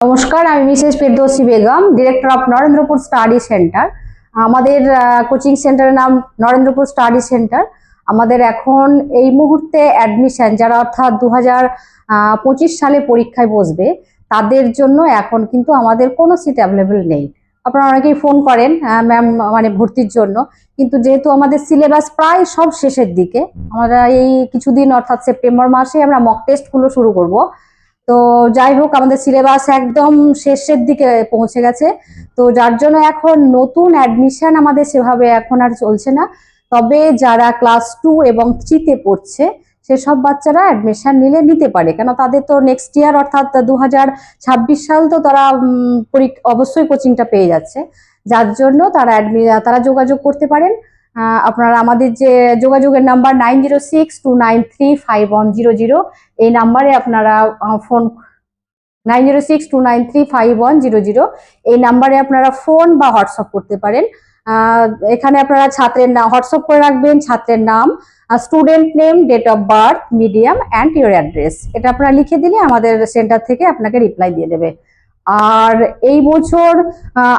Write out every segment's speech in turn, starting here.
নমস্কার, আমি Mrs Ferdousi Begum director of Narendrapur study centre আমাদের কোচিং সেন্টারের নাম নরেন্দ্রপুর স্টাডি সেন্টার আমাদের এখন এই মুহূর্তে অ্যাডমিশন যারা অর্থাৎ দু হাজার পঁচিশ সালে পরীক্ষায় বসবে, তাদের জন্য এখন কিন্তু আমাদের কোনো সিট অ্যাভেলেবেল নেই। আপনারা অনেকেই ফোন করেন ম্যাম মানে ভর্তির জন্য, কিন্তু যেহেতু আমাদের সিলেবাস প্রায় সব শেষের দিকে, আমরা এই কিছুদিন অর্থাৎ সেপ্টেম্বর মাসে আমরা মক টেস্টগুলো শুরু করব। তো যাই হোক, আমাদের সিলেবাস একদম শেষের দিকে পৌঁছে গেছে। তো যার জন্য এখন নতুন অ্যাডমিশন আমাদের সেভাবে এখন আর চলছে না। তবে যারা ক্লাস টু এবং থ্রিতে পড়ছে, সেসব বাচ্চারা অ্যাডমিশন নিলে নিতে পারে। কেন তাদের তো নেক্সট ইয়ার অর্থাৎ দু সাল তো তারা অবশ্যই কোচিংটা পেয়ে যাচ্ছে। যার জন্য তারা তারা যোগাযোগ করতে পারেন। আপনারা আমাদের যে যোগাযোগের number nine zero six two nine three five one zero zero, এই নাম্বারে আপনারা phone nine zero six two nine three five one zero zero, এই নাম্বারে আপনারা ফোন বা হোয়াটসঅ্যাপ করতে পারেন। এখানে আপনারা ছাত্রের নাম, হোয়াটসঅ্যাপ করে রাখবেন, ছাত্রের নাম student name date of birth medium and your address এটা আপনারা লিখে দিলে আমাদের সেন্টার থেকে আপনাকে রিপ্লাই দিয়ে দেবে। আর এই বছর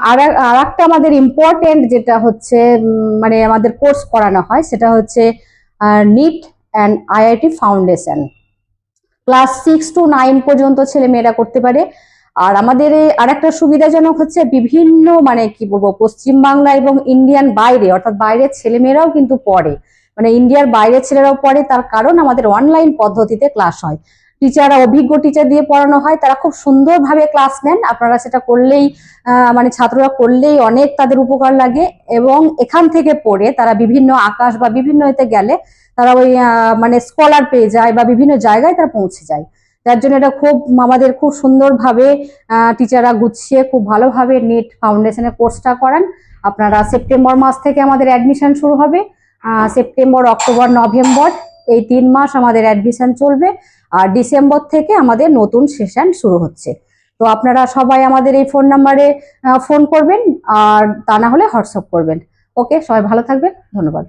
আর একটা আমাদের ইম্পর্টেন্ট যেটা হচ্ছে মানে আমাদের কোর্স করানো হয়, সেটা হচ্ছে NEET and IIT foundation class six to nine পর্যন্ত ছেলে মেয়েরা করতে পারে। আর আমাদের আর একটা সুবিধাজনক হচ্ছে বিভিন্ন মানে কি বলব, পশ্চিমবাংলা এবং ইন্ডিয়ান বাইরে, অর্থাৎ বাইরের ছেলেমেয়েরাও কিন্তু পড়ে। মানে ইন্ডিয়ার বাইরের ছেলেরাও পড়ে, তার কারণ আমাদের অনলাইন পদ্ধতিতে ক্লাস হয়। টিচাররা অভিজ্ঞ টিচার দিয়ে পড়ানো হয়, তারা খুব সুন্দরভাবে ক্লাস নেন। আপনারা সেটা করলেই মানে ছাত্ররা করলেই অনেক তাদের উপকার লাগে এবং এখান থেকে পড়ে তারা বিভিন্ন আকাশ বা বিভিন্ন এতে গেলে তারা ওই মানে স্কলার পেয়ে যায় বা বিভিন্ন জায়গায় তারা পৌঁছে যায়। যার জন্য এটা খুব, আমাদের খুব সুন্দরভাবে টিচাররা গুছিয়ে খুব ভালোভাবে নেট ফাউন্ডেশনের কোর্সটা করান। আপনারা সেপ্টেম্বর মাস থেকে আমাদের অ্যাডমিশন শুরু হবে। সেপ্টেম্বর অক্টোবর নভেম্বর এই তিন মাস আমাদের অ্যাডমিশন চলবে, আর ডিসেম্বর থেকে আমাদের নতুন সেশন শুরু হচ্ছে। তো আপনারা সবাই আমাদের এই ফোন নাম্বারে ফোন করবেন, আর তা না হলে হোয়াটসঅ্যাপ করবেন। ওকে সবাই ভালো থাকবেন, ধন্যবাদ।